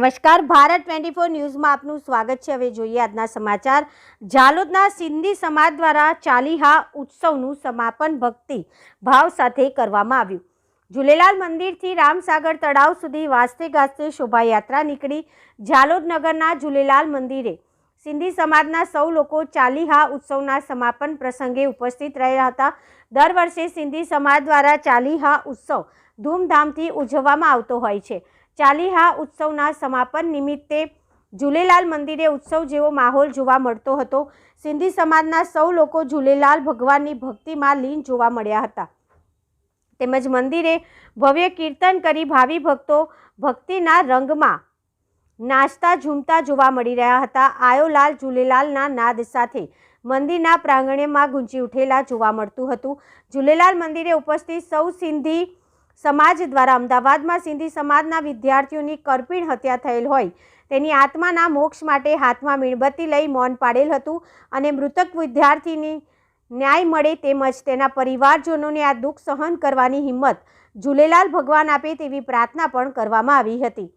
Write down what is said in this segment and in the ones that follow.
નમસ્કાર. Bharat twenty four ન્યૂઝમાં આપનું સ્વાગત છે. હવે જોઈએ આજના સમાચાર. જાલોદના સિંધી સમાજ દ્વારા ચાલીહા ઉત્સવનું સમાપન ભક્તિ ભાવ સાથે કરવામાં આવ્યું. ઝૂલેલાલ મંદિરથી રામસાગર તળાવ સુધી વાસ્તે ગાસ્તે શોભાયાત્રા નીકળી જાલોદ નગરના ઝૂલેલાલ મંદિરે. સિંધી સમાજના સૌ લોકો ચાલીહા ઉત્સવના સમાપન પ્રસંગે ઉપસ્થિત રહ્યા હતા. દર વર્ષે સિંધી સમાજ દ્વારા ચાલીહા ઉત્સવ ધૂમધામથી ઉજવવામાં આવતો હોય છે. ચાલીહા ઉત્સવના સમાપન નિમિત્તે ઝૂલેલાલ મંદિરે ઉત્સવ જેવો માહોલ જોવા મળતો હતો. સિંધી સમાજના સૌ લોકો ઝૂલેલાલ ભગવાનની ભક્તિમાં લીન જોવા મળ્યા હતા. તેમજ મંદિરે ભવ્ય કીર્તન કરી ભાવિ ભક્તો ભક્તિના રંગમાં નાચતા ઝૂમતા જોવા મળી રહ્યા હતા. આયોલાલ ઝૂલેલાલના નાદ સાથે મંદિરના પ્રાંગણેમાં ગુંજી ઉઠેલા જોવા મળતું હતું. ઝૂલેલાલ મંદિરે ઉપસ્થિત સૌ સિંધી સમાજ દ્વારા અમદાવાદમાં સિંધી સમાજના વિદ્યાર્થીઓની કરપીણ હત્યા થયેલ હોય. તેની આત્માના મોક્ષ માટે હાથમાં મીણબત્તી લઈ મૌન પાડેલ હતું અને મૃતક વિદ્યાર્થીની ન્યાય મળે તેમજ તેના પરિવારજનોને આ દુઃખ સહન કરવાની હિંમત ઝૂલેલાલ ભગવાન આપે તેવી પ્રાર્થના પણ કરવામાં આવી હતી.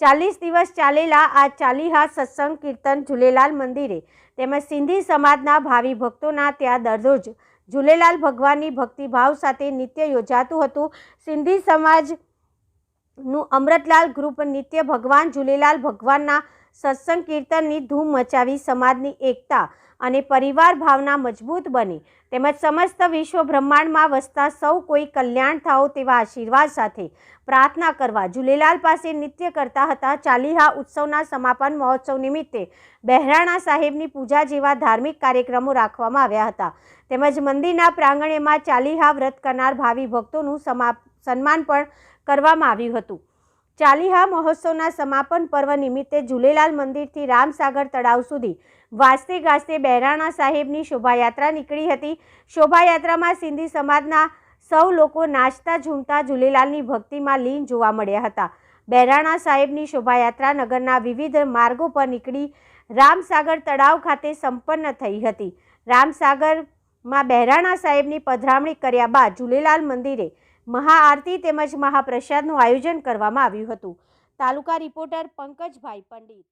ચાલીસ દિવસ ચાલેલા આ ચાલીહા સત્સંગ કીર્તન ઝૂલેલાલ મંદિરે તેમજ સિંધી સમાજના ભાવિ ભક્તોના ત્યાં દરરોજ ઝૂલેલાલ ભગવાનની ભક્તિભાવ સાથે નિત્ય યોજાતું હતું. સિંધી સમાજનું અમૃતલાલ ગ્રુપ નિત્ય ભગવાન ઝૂલેલાલ ભગવાનના સત્સંગ કીર્તનની ધૂમ મચાવી સમાજની એકતા અને પરિવાર ભાવના મજબૂત બને. તેમજ સમસ્ત વિશ્વ બ્રહ્માંડમાં વસતા સૌ કોઈ કલ્યાણ થાઓ તેવા આશીર્વાદ સાથે પ્રાર્થના કરવા ઝૂલેલાલ પાસે નિત્ય કરતા હતા ચાલીહા ઉત્સવના સમાપન મહોત્સવ નિમિત્તે બહેરાણા સાહેબની પૂજા જેવા ધાર્મિક કાર્યક્રમો રાખવામાં આવ્યા હતા. તેમજ મંદિરના પ્રાંગણેમાં ચાલીહા વ્રત કરનાર ભાવિ ભક્તોનું સમાપ, સન્માન પણ કરવામાં આવ્યું હતું. ચાલીહા મહોત્સવના સમાપન પર્વ નિમિત્તે ઝૂલેલાલ મંદિરથી રામસાગર તળાવ સુધી વાસ્તે ગાસ્તે બહેરાણા સાહેબની શોભાયાત્રા નીકળી હતી. શોભાયાત્રામાં સિંધી સમાજના સૌ લોકો નાચતા ઝૂમતા ઝૂલેલાલની ભક્તિમાં લીન જોવા મળ્યા હતા. બહેરાણા સાહેબની શોભાયાત્રા નગરના વિવિધ માર્ગો પર નીકળી રામસાગર તળાવ ખાતે સંપન્ન થઈ હતી. રામસાગરમાં બહેરાણા સાહેબની પધરામણી કર્યા બાદ ઝૂલેલાલ મંદિરે મહાઆરતી તેમજ મહાપ્રસાદનું આયોજન કરવામાં આવ્યું હતું. તાલુકા રિપોર્ટર પંકજભાઈ પંડિત.